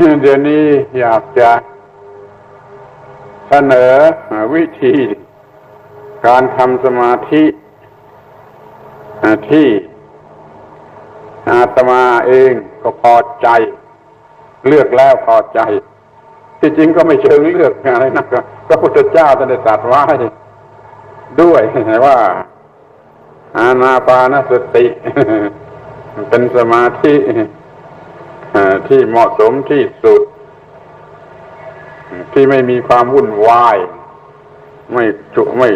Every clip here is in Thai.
เดี๋ยวนี้อยากจะเสนอวิธี การทำสมาธิที่อาตมาเองก็พอใจ เลือกแล้วพอใจ ที่จริงก็ไม่เชิงเลือกอะไรนะพระพุทธเจ้าท่านได้ตรัสไว้ด้วยว่า อาณาปานสติ เป็นสมาธิ ที่เหมาะสมที่สุด ที่ไม่มีความวุ่นวาย ไม่จุไม่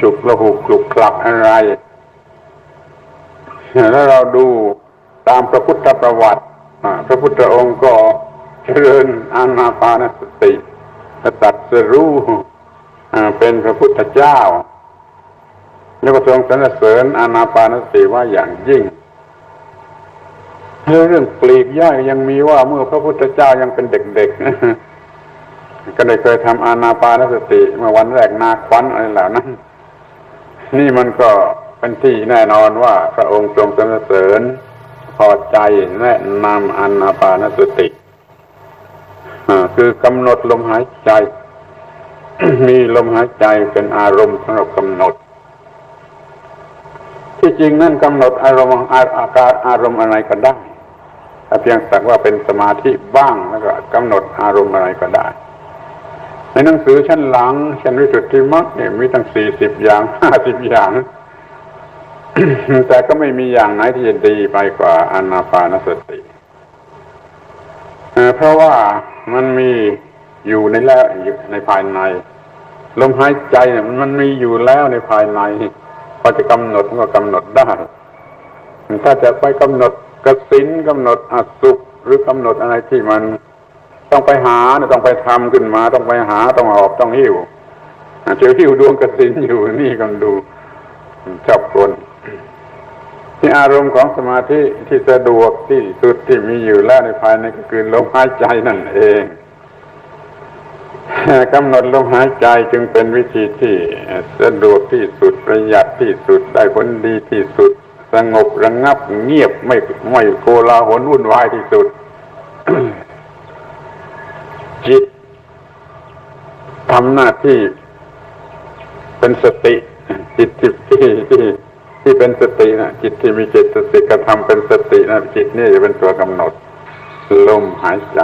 ฉุกระหุกคลุกคลักอะไรแล้วเราดูตามพระพุทธประวัติพระพุทธองค์ก็เจริญอานาปานสติตัดสรู้เป็นพระพุทธเจ้า แล้วก็ทรงสรรเสริญอานาปานสติว่าอย่างยิ่ง เรื่องปลีกย่อยยังมีว่าเมื่อพระพุทธเจ้ายังเป็นเด็กๆ ก็ได้เคยทำอานาปานสติ เมื่อวันแรกนาควันอะไรเหล่านั้น นี่มันก็เป็นที่แน่นอนว่าพระองค์ทรงสรรเสริญพอใจแนะนำอานาปานสติคือกำหนดลมหายใจ มีลมหายใจเป็นอารมณ์สำหรับกำหนด ที่จริงนั่นกำหนดอารมณ์อาการอารมณ์อะไรก็ได้ ถ้าเพียงสักว่าเป็นสมาธิบ้างแล้วก็กำหนดอารมณ์อะไรก็ได้ ในหนังสือชั้นหลังชั้นวิสุทธิมรรคเนี่ยมีตั้งสี่สิบอย่างห้าสิบอย่าง แต่ก็ไม่มีอย่างไหนที่จะดีไปกว่าอนาปานสติเพราะว่ามันมีอยู่ในแล้วในภายใน ลมหายใจเนี่ยมันมีอยู่แล้วในภายในพอจะกำหนดก็กำหนดได้ ถ้าจะไปกำหนด กสินกำหนดอสุขหรือกำหนดอะไรที่มันต้องไปหาต้องไปทำขึ้นมา ต้องไปหาต้องหอบต้องหิ้วเจอหิ้วดวงกสินอยู่นี่กันดูชอบคนที่อารมณ์ของสมาธิที่สะดวกที่สุดที่มีอยู่แล้วในภายในก็คือลมหายใจนั่นเองกำหนดลมหายใจจึงเป็นวิธีที่สะดวกที่สุดประหยัดที่สุดได้ผลดีที่สุด สงบระงงับเงียบไม่ไม่โกลาหลวุ่นวายที่สุด จิตทำหน้าที่เป็นสติ จิตที่ที่ที่ที่เป็นสตินะจิตที่มีเจตสิกระทำเป็นสตินะจิตนี่จะเป็นตัวกำหนด ลมหายใจ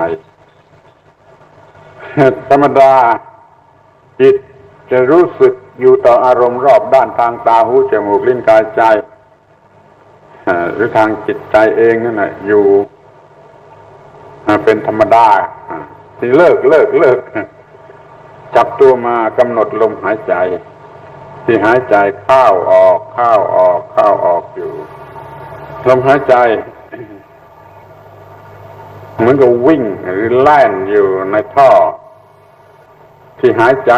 ธรรมดา จิตจะรู้สึกอยู่ต่ออารมณ์รอบด้านทางตาหูจมูกลิ้นกายใจ หรือทางจิตใจเองนั่นแหละอยู่เป็นธรรมดาที่เลิกเลิกเลิกจับตัวมากำหนดลมหายใจ ที่หายใจเข้าออกเข้าออกเข้าออกอยู่ ลมหายใจเหมือนกับวิ่งหรือแล่นอยู่ในท่อ ที่หายใจ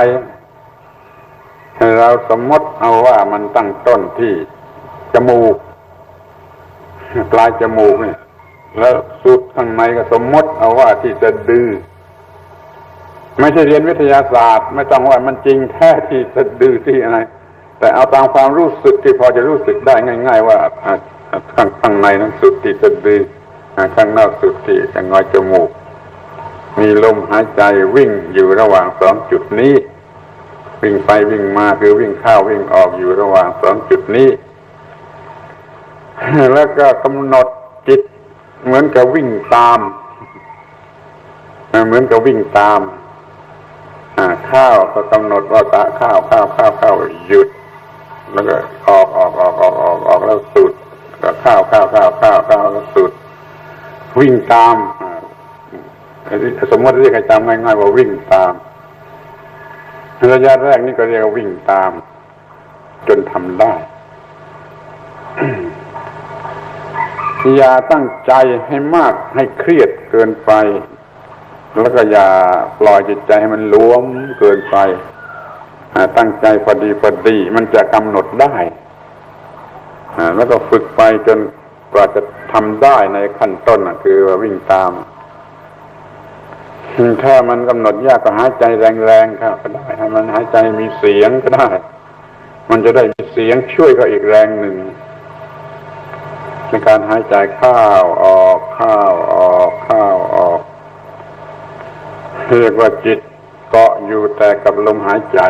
เราสมมติเอาว่ามันตั้งต้นที่จมูก ปลายจมูกเนี่ย แล้วสุดข้างในก็สมมติเอาว่าที่จะดื้อไม่ใช่เรียนวิทยาศาสตร์ ไม่ต้องว่ามันจริงแท้ที่จะดื้อที่อะไร แต่เอาตามความรู้สึกที่พอจะรู้สึกได้ง่าย ๆ ว่าข้างข้างในนั้นสุดที่จะดื้อข้างนอกสุดที่จะงอยจมูก มีลมหายใจวิ่งอยู่ระหว่างสองจุดนี้ วิ่งไปวิ่งมาคือวิ่งเข้าวิ่งออกอยู่ระหว่างสองจุดนี้ แล้วก็กำหนดจิต เหมือนกับวิ่งตามเหมือนกับวิ่งตามข้าวก็กำหนดว่าตะข้าวข้าวข้าวข้าวหยุด แล้วก็ออกออกออกออกออกออกแล้วสุดก็ข้าวข้าวข้าวข้าวข้าวแล้วสุด วิ่งตามสมมติเรียกให้จำง่ายๆว่าวิ่งตามระยะแรกนี่ก็เรียกว่าวิ่งตาม จนทำได้ อย่าตั้งใจให้มากให้เครียดเกินไป แล้วก็อย่าปล่อยจิตใจให้มันล้วมเกินไปตั้งใจพอดีพอดี มันจะกำหนดได้แล้วก็ฝึกไปจนกว่าจะทำได้ในขั้นต้นคือวิ่งตาม ถ้ามันกำหนดยากก็หายใจแรงๆครับก็ได้ให้มันหายใจมีเสียงก็ได้ มันจะได้มีเสียงช่วยก็อีกแรงหนึ่ง ในการหายใจเข้าออกเข้าออกเข้าออกเรียกว่าจิตเกาะอยู่แต่กับลมหายใจ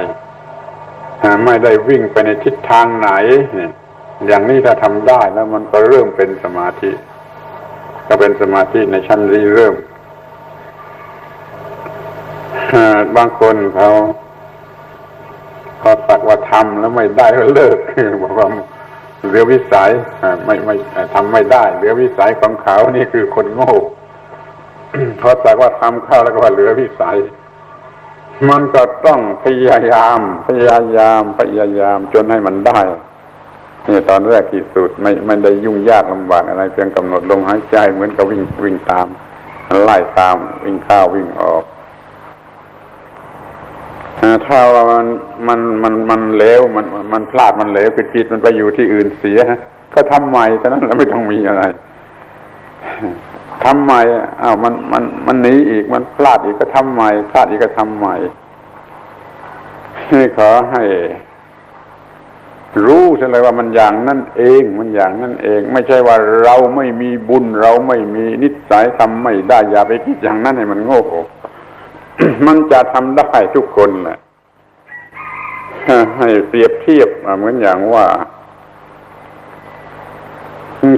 ไม่ได้วิ่งไปในทิศทางไหน อย่างนี้ถ้าทำได้แล้วมันก็เริ่มเป็นสมาธิ ก็เป็นสมาธิในชั้นรีเริ่มบางคนเขาเขาสักว่าทำแล้วไม่ได้ก็เลิกบอกว่า เหลือวิสัยไม่ไม่ทำไม่ได้เหลือวิสัยของเขานี่คือคนโง่เพอสักว่าทำเข้าแล้วก็ว่าเหลือวิสัย มันก็ต้องพยายาม พยายามพยายามจนให้มันได้นี่ตอนแรกที่สุดไม่ไม่ได้ยุ่งยากลำบากอะไร เพียงกำหนดลมหายใจเหมือนกับวิ่งวิ่งตามไล่ตามวิ่งเข้าวิ่งออก ถ้าว่ามันมันมันมันเลวมันมันพลาดมันเลวคือจิตมันไปอยู่ที่อื่นเสียก็ทำใหม่เท่านั้นแล้วไม่ต้องมีอะไรทำใหม่อ้าวมันมันมันหนีอีกมันพลาดอีกก็ทำใหม่พลาดอีกก็ทำใหม่นี่ขอให้ รู้เลยว่ามันอย่างนั่นเอง มันอย่างนั่นเอง ไม่ใช่ว่าเราไม่มีบุญ เราไม่มีนิสัยทำไม่ได้อย่าไปคิดอย่างนั้นให้มันโง่มันจะทำได้ทุกคนแหละ ให้เปรียบเทียบเหมือนอย่างว่า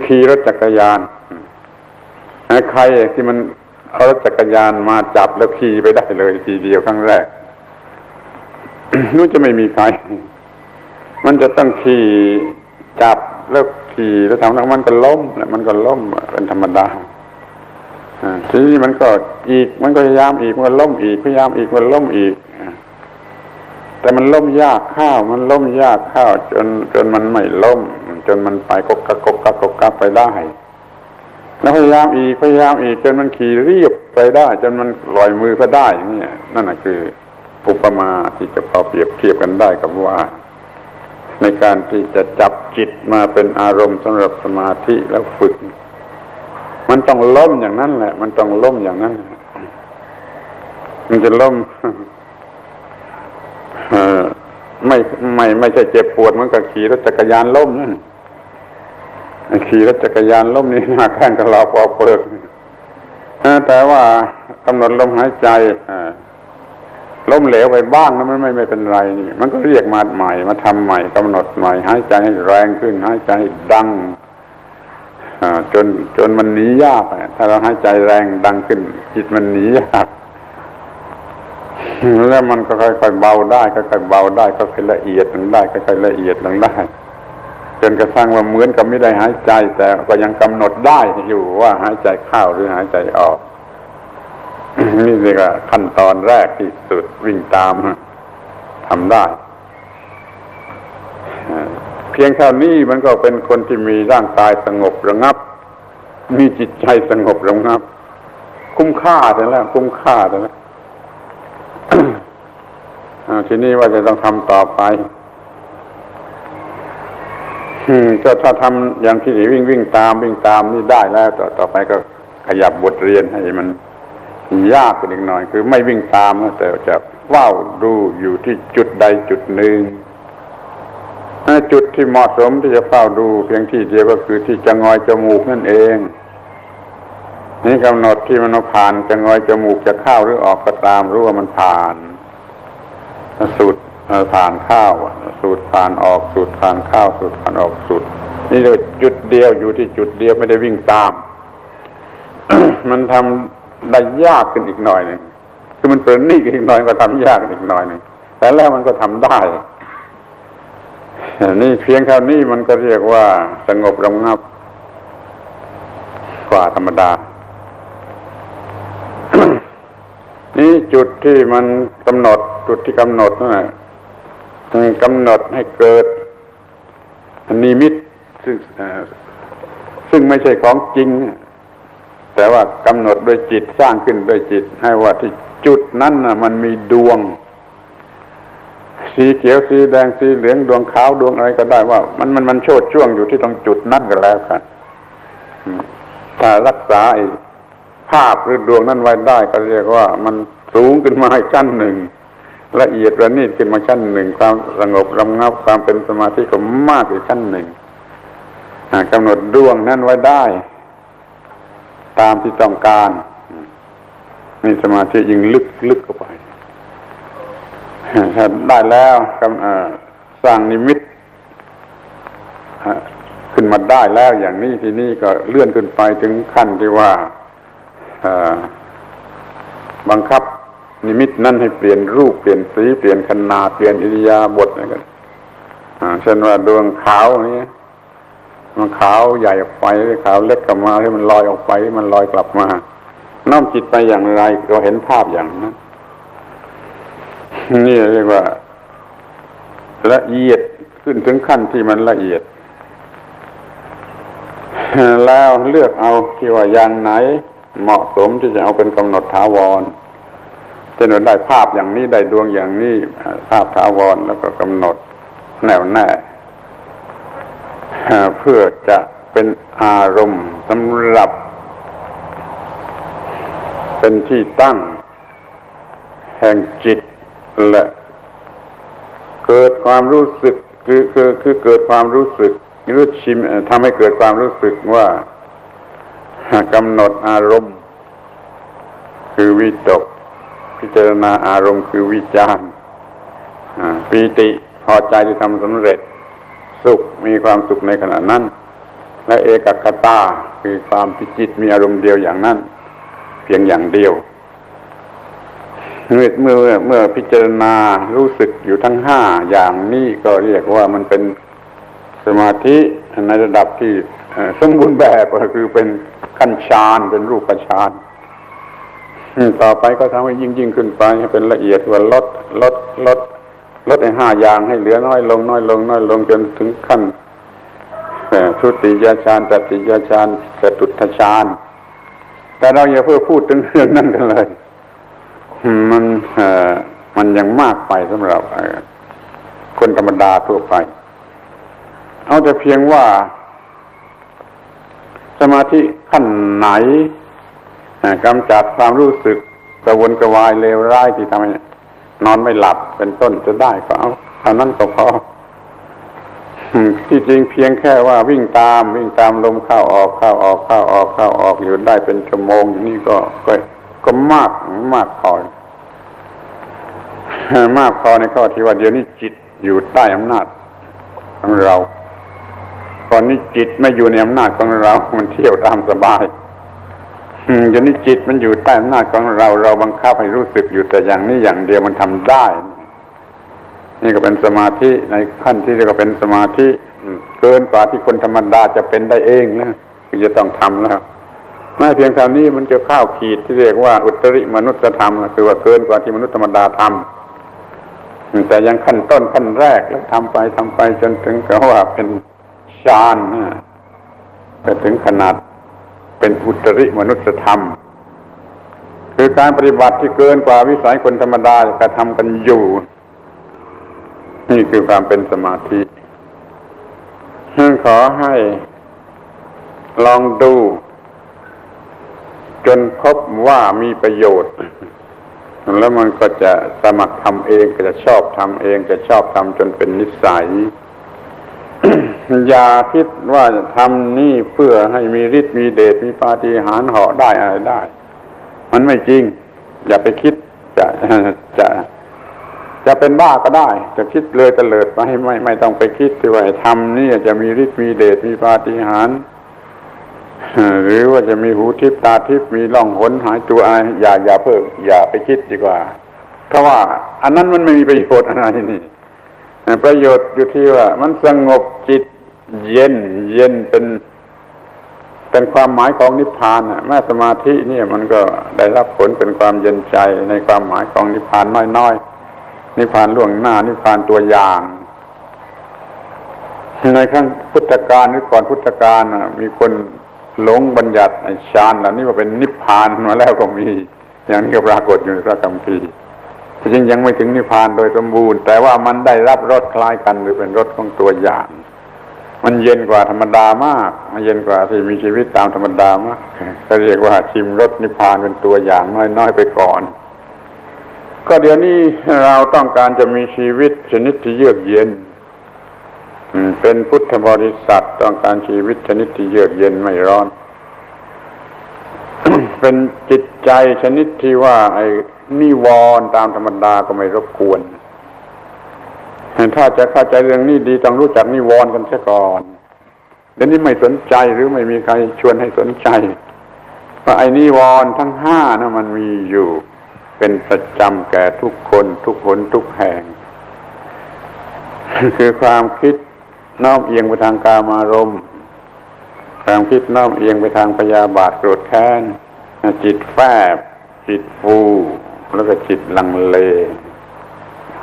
ขี่รถจักรยานใครที่มันเอารถจักรยานมาจับแล้วขี่ไปได้เลยทีเดียวครั้งแรกนู้จะไม่มีใคร มันจะต้องขี่จับแล้วขี่แล้วทำแล้วมันก็ล้มแล้วมันก็ล้มเป็นธรรมดาทีนี้มันก็อีกมันก็พยายามอีกมันก็ล้มอีกพยายามอีกมันล้มอีก แต่มันล้มยากข้าว มันล้มยากข้าว จนจนมันไม่ล้ม จนมันไปกกกกกกกกกกกักไปได้แล้วพยายามอีกพยายามอีกจนมันขี่เรียบไปได้ จนมันลอยมือก็ได้เนี่ยนั่นแหะคืออุปมาที่จะพอเปรียบเทียบกันได้กับว่า ในการที่จะจับจิตมาเป็นอารมณ์สำหรับสมาธิแล้วฝึก มันต้องล้มอย่างนั้นแหละ มันต้องล้มอย่างนั้นมันจะล้ม ไม่ไม่ไม่ใช่เจ็บปวดเหมือนกับขี่รถจักรยานล้มนั่นขี่รถจักรยานล้มนี่หนักแข้งกับเราพอเปิดแต่ว่ากำหนดลมหายใจล้มเหลวไปบ้างนะมันไม่ไม่เป็นไรนี่ มันก็เรียกมาใหม่ มาทำใหม่กำหนดใหม่หายใจให้แรงขึ้นหายใจให้ดังจนจนมันหนียากถ้าเราหายใจแรงดังขึ้น จิตมันหนียาก แล้วมันก็ค่อยๆเบาได้ค่อยๆเบาได้ค่อยๆละเอียดลงได้ค่อยๆละเอียดลงได้จนกระทั่งว่าเหมือนกับไม่ได้หายใจ แต่ก็ยังกำหนดได้อยู่ว่าหายใจเข้าหรือหายใจออกนี่เรียกว่าขั้นตอนแรกที่สุดวิ่งตามทำได้เพียงแค่นี้มันก็เป็นคนที่มีร่างกายสงบระงับ มีจิตใจสงบระงับ คุ้มค่าแต่แล้ว คุ้มค่าแต่แล้ว ทีนี้ว่าจะต้องทำต่อไปก็ถ้าทำอย่างที่วิ่งวิ่งตามวิ่งตามนี่ได้แล้ว ต่อต่อไปก็ขยับบทเรียนให้มันยากขึ้นอีกหน่อย คือไม่วิ่งตามแต่จะเฝ้าดูอยู่ที่จุดใดจุดหนึ่งจุดที่เหมาะสมที่จะเฝ้าดู เพียงที่เดียวก็คือที่จะงอยจมูกนั่นเอง นี่กำหนดที่มันผ่านจะงอยจมูกจะเข้าหรือออกก็ตามรู้ว่ามันผ่าน สูดผ่านข้าว สูดผ่านออกสูดผ่านข้าว สูดผ่านออกสูดนี่เลยจุดเดียวอยู่ที่จุดเดียวไม่ได้วิ่งตาม มันทำได้ยากขึ้นอีกหน่อยหนึ่งคือมันเปิดนี่อีกหน่อยก็ทำยากอีกหน่อยหนึ่งแต่แล้วมันก็ทำได้นี่เพียงเท่านี้มันก็เรียกว่าสงบระงับกว่าธรรมดา นี่จุดที่มันกำหนด จุดที่กำหนดนั่นแหละกำหนดให้เกิดนิมิตซึ่งซึ่งไม่ใช่ของจริง แต่ว่ากำหนดโดยจิตสร้างขึ้นโดยจิต ให้ว่าที่จุดนั้นนะมันมีดวง สีเขียวสีแดงสีเหลืองดวงขาวดวงอะไรก็ได้ว่า มันมันมันโชดช่วงอยู่ที่ตรงจุดนั้นก็แล้วกันถ้ารักษาภาพหรือดวงนั้นไว้ได้ก็เรียกว่า มันสูงขึ้นมาอีกชั้นหนึ่ง ละเอียดระนีตขึ้นมาชั้นหนึ่งความสงบระงับความเป็นสมาธิก็มากอีกชั้นหนึ่งกำหนดดวงนั้นไว้ได้ ตามที่ต้องการนี่สมาธิยิ่งลึกลึกเข้าไปถ้าได้แล้วสร้างนิมิตขึ้นมาได้แล้วอย่างนี้ทีนี้ก็เลื่อนขึ้นไปถึงขั้นที่ว่าบังคับ นิมิตนั้นให้เปลี่ยนรูปเปลี่ยนสีเปลี่ยนขนาดเปลี่ยนอิริยาบถอะไรกันเช่นว่าดวงขาวนี้มันขาวใหญ่ออกไปขาวเล็กกลับมาให้มันลอยออกไปให้มันลอยกลับมาน้อมจิตไปอย่างไรก็เห็นภาพอย่างนั้นนี่เรียกว่า ละเอียดขึ้นถึงขั้นที่มันละเอียด แล้วเลือกเอาที่ว่าอย่างไหน เหมาะสมที่จะเอาเป็นกำหนดถาวร ช่นว่าได้ภาพอย่างนี้ได้ดวงอย่างนี้ ภาพถาวรแล้วก็กำหนดแน่วแน่เพื่อจะเป็นอารมณ์สำหรับ เป็นที่ตั้ง แห่งจิตและเกิดความรู้สึกคือคือคือเกิดความรู้สึกรู้ชิมทำให้เกิดความรู้สึกว่ากำหนดอารมณ์ คือวิตก พิจารณาอารมณ์คือวิจารณ์ปีติพอใจที่ทำสำเร็จ สุขมีความสุขในขณะนั้น และเอกคตาคือความที่จิตมีอารมณ์เดียวอย่างนั้น เพียงอย่างเดียวเมื่อเมื่อเมื่อพิจารณารู้สึกอยู่ทั้งห้าอย่างนี้ก็เรียกว่ามันเป็นสมาธิในระดับที่สมบูรณ์แบบก็คือเป็นขั้นฌานเป็นรูปฌานอ ต่อไปก็ทำให้ยิ่งยิ่งขึ้นไปให้เป็นละเอียดว่าลดลดลดลดไอ้ห้าอย่างให้เหลือน้อยลงน้อยลงน้อยลงจนถึงขั้นเอ่อทุติยฌานตติยฌานจตุตถฌานแต่เราอย่าเพิ่งพูดถึงเรื่องนั้นกันเลย มันมันยังมากไปสำหรับคนธรรมดาทั่วไป เอาแต่เพียงว่า สมาธิขั้นไหน กำจัดความรู้สึกกระวนกระวายเลวร้ายที่ทำให้นอนไม่หลับเป็นต้นจะได้ก็เอาเท่านั้นก็พอที่จริงเพียงแค่ว่าวิ่งตาม วิ่งตามลมเข้าออกเข้าออกเข้าออกเข้าออกอยู่ได้เป็นชั่วโมงนี่ก็ก็ก็มากมากพอมากพอในข้อที่ว่าเดี๋ยวนี้จิตอยู่ใต้อำนาจของเราตอนนี้จิตไม่อยู่ในอำนาจของเรา มันเที่ยวตามสบาย เดี๋ยวนี้จิตมันอยู่ใต้อำนาจของเรา เราบังคับให้รู้สึกอยู่แต่อย่างนี้อย่างเดียวมันทำได้ นี่ก็เป็นสมาธิในขั้นที่เรียกว่าเป็นสมาธิเกินกว่าที่คนธรรมดาจะเป็นได้เองนะคือจะต้องทำแล้วไม่เพียงเท่านี้มันจะข้าวขีดที่เรียกว่าอุตริมนุษยธรรมคือว่าเกินกว่าที่มนุษย์ธรรมดาทำแต่ยังขั้นต้นขั้นแรกแล้วทำไปทำไปจนถึงกับว่าเป็นฌานนะไปถึงขนาด เป็นอุตริมนุษยธรรม คือการปฏิบัติที่เกินกว่าวิสัยคนธรรมดากระทำกันอยู่ นี่คือความเป็นสมาธิขอให้ลองดู จนพบว่ามีประโยชน์ แล้วมันก็จะสมัครทำเองก็จะชอบทำเองจะชอบทำจนเป็นนิสัย ย่าคิดว่าจะทำนี่เพื่อให้มีฤทธิ์มีเดชมีปาฏิหาริย์เหาะได้อะไรได้ มันไม่จริง อย่าไปคิดจะจะจะเป็นบ้าก็ได้ จะคิดเลยตะเลิดไปไม่ไม่ต้องไปคิดที่ว่าทำนี่จะมีฤทธิ์มีเดชมีปาฏิหาริย์หรือว่าจะมีหูทิพตาทิพมีล่องหนหายตัวอะไรอย่าอย่าเพิ่มอย่าไปคิดดีกว่าเพราะว่า อันนั้นมันไม่มีประโยชน์อะไรนี่ ประโยชน์อยู่ที่ว่า มันสงบจิตเย็น เย็นเป็นเป็นความหมายของนิพพานแม่สมาธิเนี่ยมันก็ได้รับผลเป็นความเย็นใจในความหมายของนิพพานน้อยๆนิพพานล่วงหน้า นิพพานตัวอย่าง ในครั้งพุทธกาลหรือก่อนพุทธกาลมีคนหลงบัญญัติฌานเหล่านี้ว่าเป็นนิพพานมาแล้วก็มี อย่างนี้ก็ปรากฏอยู่ในพระคัมภีร์ จริงยังไม่ถึงนิพพานโดยสมบูรณ์ แต่ว่ามันได้รับรสคล้ายกันหรือเป็นรสของตัวอย่าง มันเย็นกว่าธรรมดามาก มันเย็นกว่าที่มีชีวิตตามธรรมดามากก็เรียกว่าชิมรสนิพพานเป็นตัวอย่างน้อยๆไปก่อน ก็เดี๋ยวนี้เราต้องการจะมีชีวิตชนิดที่เยือกเย็นเป็นพุทธบริษัทต้องการชีวิตชนิดที่เยือกเย็นไม่ร้อน เป็นจิตใจชนิดที่ว่าไอ นิวรณ์ตามธรรมดาก็ไม่รบกวน ถ้าจะเข้าใจเรื่องนี้ดีต้องรู้จักนิวรณ์กันเสียก่อนเดี๋ยวนี้ไม่สนใจหรือไม่มีใครชวนให้สนใจว่าไอ้นิวรณ์ทั้งห้านะมันมีอยู่ เป็นประจำแก่ทุกคนทุกคนทุกแห่ง คือความคิดน้อมเอียงไปทางกามารมณ์ความคิดน้อมเอียงไปทางพยาบาทโกรธแค้นจิตแฟบจิตฟู แล้วก็จิตลังเล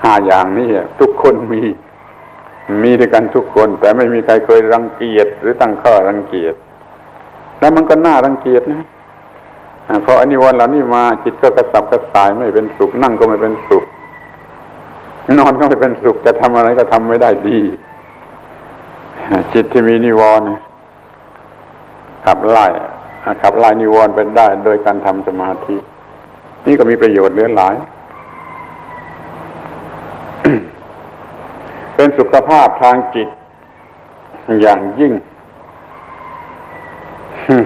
ห้าอย่างนี้ทุกคนมี มีด้วยกันทุกคน แต่ไม่มีใครเคยรังเกียจหรือตั้งข้อรังเกียจแล้วมันก็น่ารังเกียจนะเพราะอันนี้วันเหล่านี้มาจิตก็กระสับกระส่ายไม่เป็นสุขนั่งก็ไม่เป็นสุข นอนก็ไม่เป็นสุขจะทำอะไรก็ทำไม่ได้ดี จิตที่มีนิวรณ์ขับไล่ขับไล่นิวรณ์ไปได้ โดยการทำสมาธิ นี่ก็มีประโยชน์เหลือหลาย เป็นสุขภาพทางจิต อย่างยิ่ง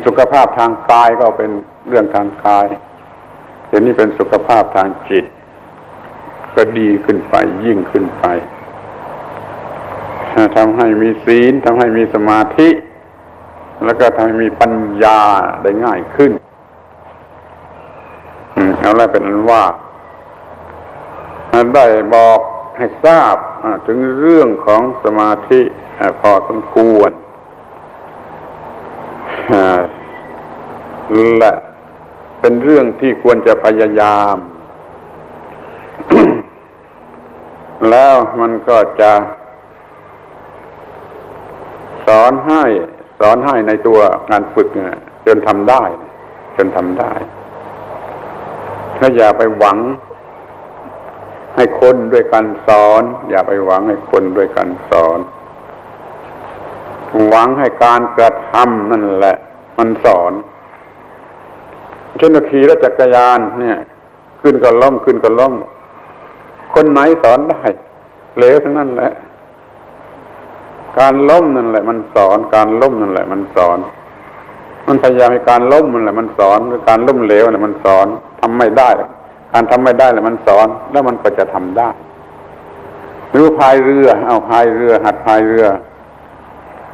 สุขภาพทางกายก็เป็นเรื่องทางกายเดี๋ยวนี้เป็นสุขภาพทางจิต ก็ดีขึ้นไปยิ่งขึ้นไปทำให้มีศีลทำให้มีสมาธิ แล้วก็ทำให้มีปัญญาได้ง่ายขึ้น เอาละเป็นนั้นว่าได้บอกให้ทราบถึงเรื่องของสมาธิพอสมควรและเป็นเรื่องที่ควรจะพยายาม แล้วมันก็จะสอนให้ สอนให้ในตัวงานฝึกจนทำได้ จนทำได้ ถ้าอย่าไปหวัง ให้คนด้วยการสอน อย่าไปหวังให้คนด้วยการสอน หวังให้การกระทำนั่นแหละ มันสอนเช่นขี่รถจักรยานเนี่ย ขึ้นก็ล้มขึ้นก็ล้มคนไหนสอนได้เหลวทั้งนั้นแหละ การล้มนั่นแหละ มันสอนการล้มนั่นแหละ มันสอน มันพยายามให้การล้มนั่นแหละ มันสอนหรือการล้มเหลวนั่นแหละมันสอน ทำไม่ได้ การทำไม่ได้แหละมันสอน แล้วมันก็จะทำได้หรือพายเรือ เอาพายเรือ หัดพายเรือ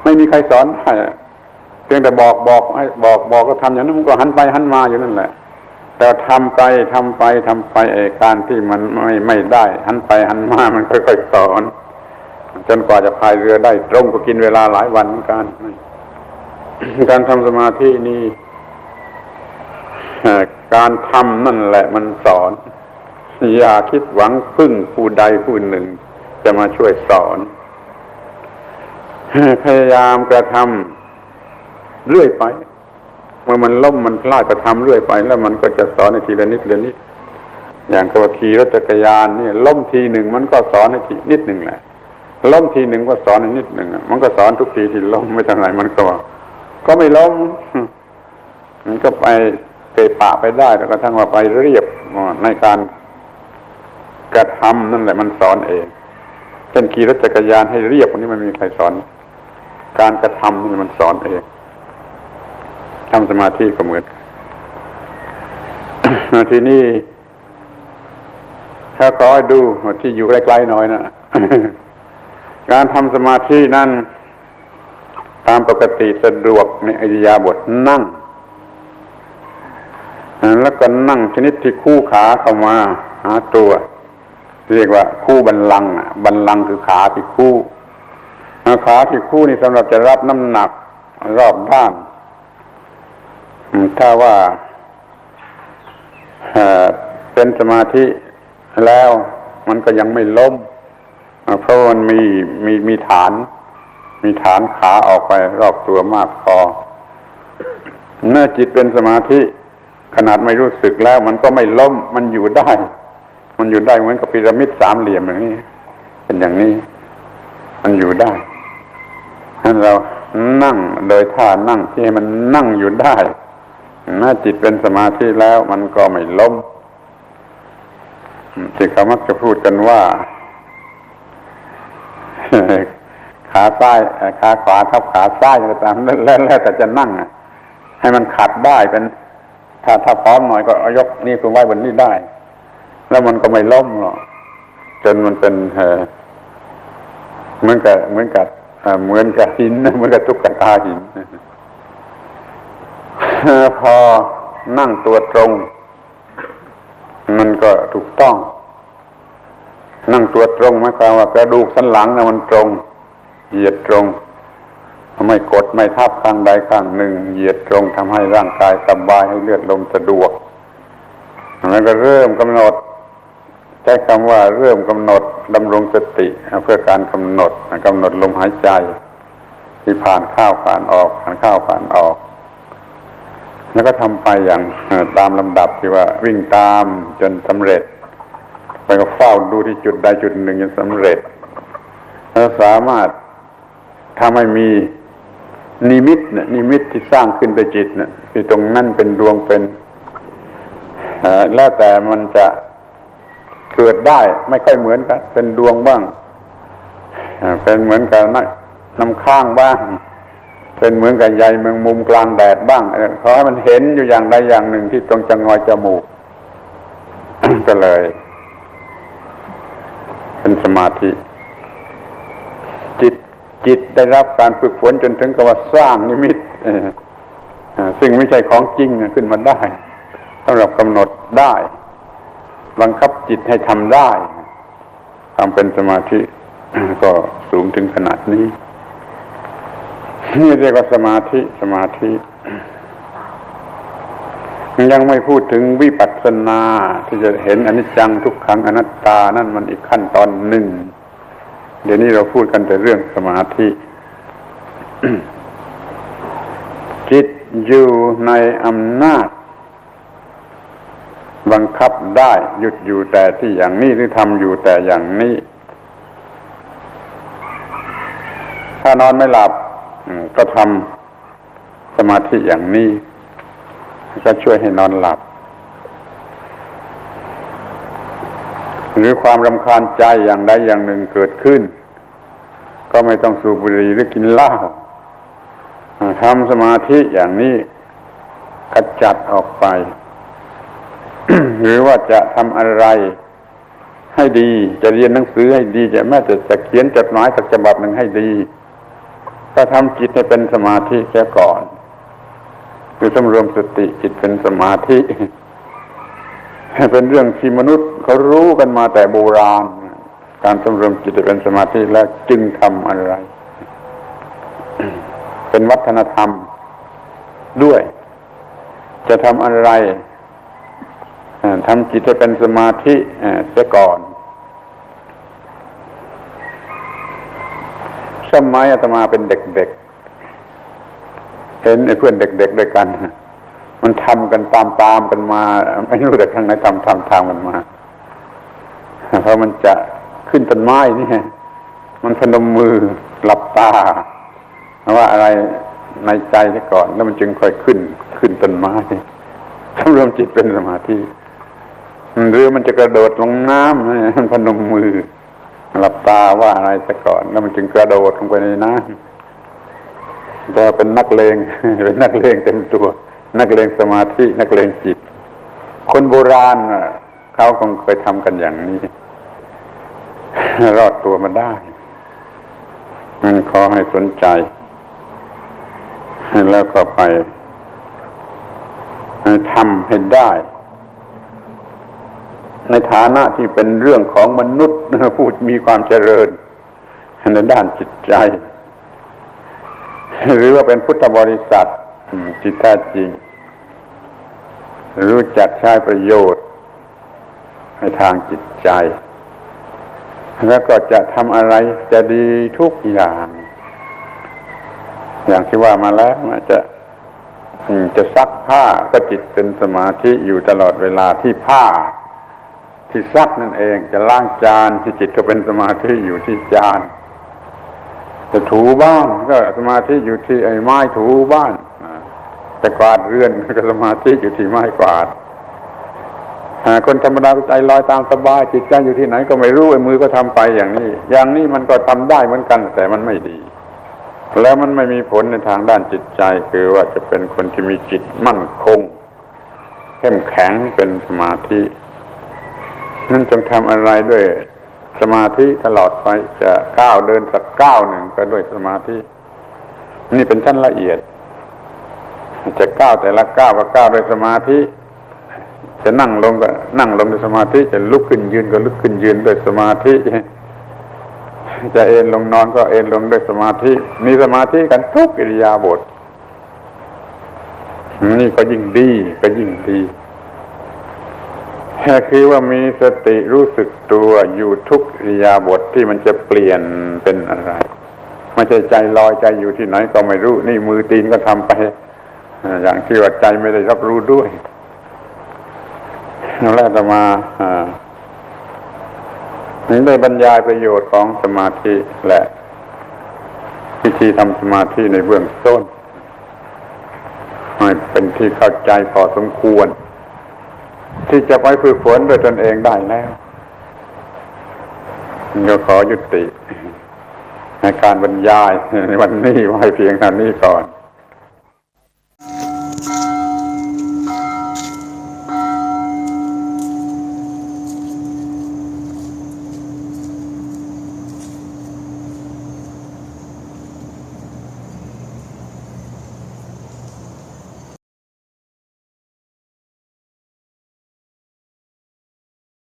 ไม่มีใครสอนได้เพียงแต่บอกบอกให้บอกบอกก็ทำอย่างนั้นมันก็หันไปหันมาอยู่นั่นแหละ แต่ทำไปทำไปทำไปไอ้การที่มันไม่ไม่ได้ หันไปหันมามันค่อยๆสอน จนกว่าจะพายเรือได้ตรงก็กินเวลาหลายวันเหมือนกันการทำสมาธินี่ การทำนั่นแหละมันสอน อย่าคิดหวังพึ่งผู้ใดผู้หนึ่ง จะมาช่วยสอน พยายามกระทำเรื่อยไป เมื่อมันล่มมันพลาดกระทำเรื่อยไป แล้วมันก็จะสอนในทีละนิดละนิดอย่างตัวขี่รถจักรยานนี่ล่มทีหนึ่งมันก็สอนให้ทีนิดหนึ่งแหละล้มทีหนึ่งก็สอนในิดหนึ่งมันก็สอนทุกทีที่ล้มไม่ทันไรมันก็ก็ไม่ล้มมันก็ไป เตปะไปได้แล้วก็ทั้งว่าไปเรียบในการกระทำนั่นแหละมันสอนเองเช่นขี่รถจักรยานให้เรียบวันนี้มันมีใครสอน การกระทำนี่มันสอนเองทำสมาธิก็เหมือนทีนี้ถ้าขอดูที่อยู่ใกล้ๆหน่อยนะการทำสมาธินั้น ตามปกติสะดวกในอิริยาบถนั่ง แล้วก็นั่งชนิดที่คู่ขาเข้ามาหาตัว เรียกว่าคู่บันลังบันลังคือขาที่คู่ขาที่คู่นี่สำหรับจะรับน้ำหนักรอบด้านถ้าว่าเป็นสมาธิแล้วมันก็ยังไม่ล้มเพราะมันมีมีมีฐาน มีฐานขาออกไปรอบตัวมากพอเมื่อจิตเป็นสมาธิ ขนาดไม่รู้สึกแล้ว มันก็ไม่ล้มมันอยู่ได้ มันอยู่ได้เหมือนกับพีระมิดสามเหลี่ยมอย่างนี้ เป็นอย่างนี้ มันอยู่ได้ถ้าเรานั่งโดยท่านั่งที่มันนั่งอยู่ได้เมื่อจิตเป็นสมาธิแล้วมันก็ไม่ล้มที่เขามักจะพูดกันว่าขาซ้ายขาขวาทับขาซ้ายอะไรตามแล้วแล้วแต่จะนั่งให้มันขัดได้เป็น ถ้าถ้าพร้อมหน่อยก็ยกนี่คือไว้บนนี้ได้ แล้วมันก็ไม่ล้มหรอกจนมันเป็นเหมือนกับเหมือนกับเหมือนกับหินเหมือนกับตุ๊กตาหินพอนั่งตัวตรง มันก็ถูกต้อง นั่งตัวตรงหมายความว่ากระดูกสันหลังนะมันตรง เหยียดตรง ไม่กดไม่ทับข้างใดข้างหนึ่ง เหยียดตรงทำให้ร่างกายสบายให้เลือดลมสะดวกแล้วก็เริ่มกำหนดใช้คำว่าเริ่มกำหนดดำรงสติเพื่อการกำหนดกำหนดลมหายใจ ที่ผ่านเข้าผ่านออกผ่านเข้าผ่านออก แล้วก็ทำไปอย่างตามลำดับที่ว่าวิ่งตามจนสำเร็จไปก็เฝ้าดูที่จุดใดจุดหนึ่งจนสำเร็จแล้วสามารถทำให้มี นิมิตเนี่ยนิมิตที่สร้างขึ้นโดยจิตเนี่ยที่ตรงนั้นเป็นดวงเป็นอ่อแล้วแต่มันจะเกิดได้ไม่ค่อยเหมือนกัน เป็นดวงบ้างเอ่อเป็นเหมือนกับน้ำน้ำข้างบ้าง เป็นเหมือนกับใยเมืองมุมกลางแดดบ้างเออขอให้มันเห็นอยู่อย่างใดอย่างหนึ่งที่ตรงจะงอยจมูกก็เลย เป็นสมาธิ จิตได้รับการฝึกฝนจนถึงกับว่าสร้างนิมิตซึ่งไม่ใช่ของจริงขึ้นมาได้สำหรับกำหนดได้ บังคับจิตให้ทำได้ทำเป็นสมาธิก็สูงถึงขนาดนี้ นี่เรียกว่าสมาธิสมาธิ ยังไม่พูดถึงวิปัสสนาที่จะเห็นอนิจจังทุกขังอนัตตานั่นมันอีกขั้นตอนหนึ่ง เดี๋ยวนี้เราพูดกันแต่เรื่องสมาธิ จิตอยู่ในอำนาจ บังคับได้หยุดอยู่แต่ที่อย่างนี้หรือทำอยู่แต่อย่างนี้ ถ้านอนไม่หลับก็ทำสมาธิอย่างนี้ ก็ช่วยให้นอนหลับ หรือความรำคาญใจอย่างใดอย่างหนึ่งเกิดขึ้น ก็ไม่ต้องสูบบุหรี่หรือกินเหล้าทำสมาธิอย่างนี้ขจัดออกไป หรือว่าจะทำอะไรให้ดีจะเรียนหนังสือให้ดี จะแม้แต่จะเขียนจดหมายสักฉบับหนึ่งให้ดีก็ทำจิตให้เป็นสมาธิแค่ก่อนคือสำรวมสติจิตเป็นสมาธิ เป็นเรื่องที่มนุษย์ เขารู้กันมาแต่โบราณ การสำรวมจิตเป็นสมาธิแล้วจึงทำอะไร เป็นวัฒนธรรมด้วย จะทำอะไรทำจิตให้เป็นสมาธิเอ่อเสียก่อน สมัยอาตมาเป็นเด็กๆ เห็นไอ้เพื่อนเด็กๆด้วยกัน มันทำกันตามๆกันมา ไม่รู้แต่ข้างไหนทำทำทำกันมา เพราะมันจะขึ้นต้นไม้นี่มันพนมมือหลับตาว่าอะไรในใจซะก่อน แล้วมันจึงค่อยขึ้น ขึ้นต้นไม้สำรวมจิตเป็นสมาธิหรือมันจะกระโดดลงน้ำมันพนมมือ หลับตาว่าอะไรซะก่อน แล้วมันจึงกระโดดลงไปในน้ำแต่เป็นนักเลงเป็นนักเลงเต็มตัว นักเลงสมาธิ นักเลงจิต คนโบราณเขาคงเคยทำกันอย่างนี้ รอดตัวมาได้มันขอให้สนใจ แล้วก็ไปทำให้ได้ ในฐานะที่เป็นเรื่องของมนุษย์พูดมีความเจริญในด้านจิตใจ หรือว่าเป็นพุทธบริษัทอืมที่แท้จริง รู้จักใช้ประโยชน์ในทางจิตใจ แล้วก็จะทำอะไรจะดีทุกอย่าง อย่างที่ว่ามาแล้วจจะจะซักผ้าก็จิตเป็นสมาธิอยู่ตลอดเวลาที่ผ้า ที่ซักนั่นเอง จะล้างจานที่จิตก็เป็นสมาธิอยู่ที่จาน จะถูบ้านก็สมาธิอยู่ที่ไอ้ไม้ถูบ้านจะกวาดเรือนก็สมาธิอยู่ที่ไม้กวาด คนธรรมดาใจลอยตามสบายจิตใจอยู่ที่ไหนก็ไม่รู้ไอ้มือก็ทำไปอย่างนี้ อย่างนี้มันก็ทำได้เหมือนกัน แต่มันไม่ดี แล้วมันไม่มีผลในทางด้านจิตใจ คือว่าจะเป็นคนที่มีจิตมั่นคงเข้มแข็งเป็นสมาธินั่นจงทำอะไรด้วยสมาธิตลอดไปจะก้าวเดินสักก้าวหนึ่งก็ด้วยสมาธิ นี่เป็นชั้นละเอียด จะก้าวแต่ละก้าวก็ก้าวด้วยสมาธิ จะนั่งลงก็นั่งลงด้วยสมาธิจะลุกขึ้นยืนก็ลุกขึ้นยืนด้วยสมาธิจะเอนลงนอนก็เอนลงด้วยสมาธิ มีสมาธิกันทุกอิริยาบถนี่ก็ยิ่งดีก็ยิ่งดีแค่คือว่ามีสติรู้สึกตัวอยู่ทุกอิริยาบถที่มันจะเปลี่ยนเป็นอะไรไม่ใช่ใจลอยใจอยู่ที่ไหนก็ไม่รู้ นี่มือตีนก็ทำไป อย่างที่ว่าใจไม่ได้รับรู้ด้วย แล้วจะมาอนี่ได้บรรยายประโยชน์ของสมาธิและวิธีทำสมาธิในเบื้องต้นให้เป็นที่เข้าใจพอสมควร ที่จะไปฝึกฝนโดยตนเองได้แล้วก็ขอยุติในการบรรยายในวันนี้ไว้เพียงเท่านี้ก่อน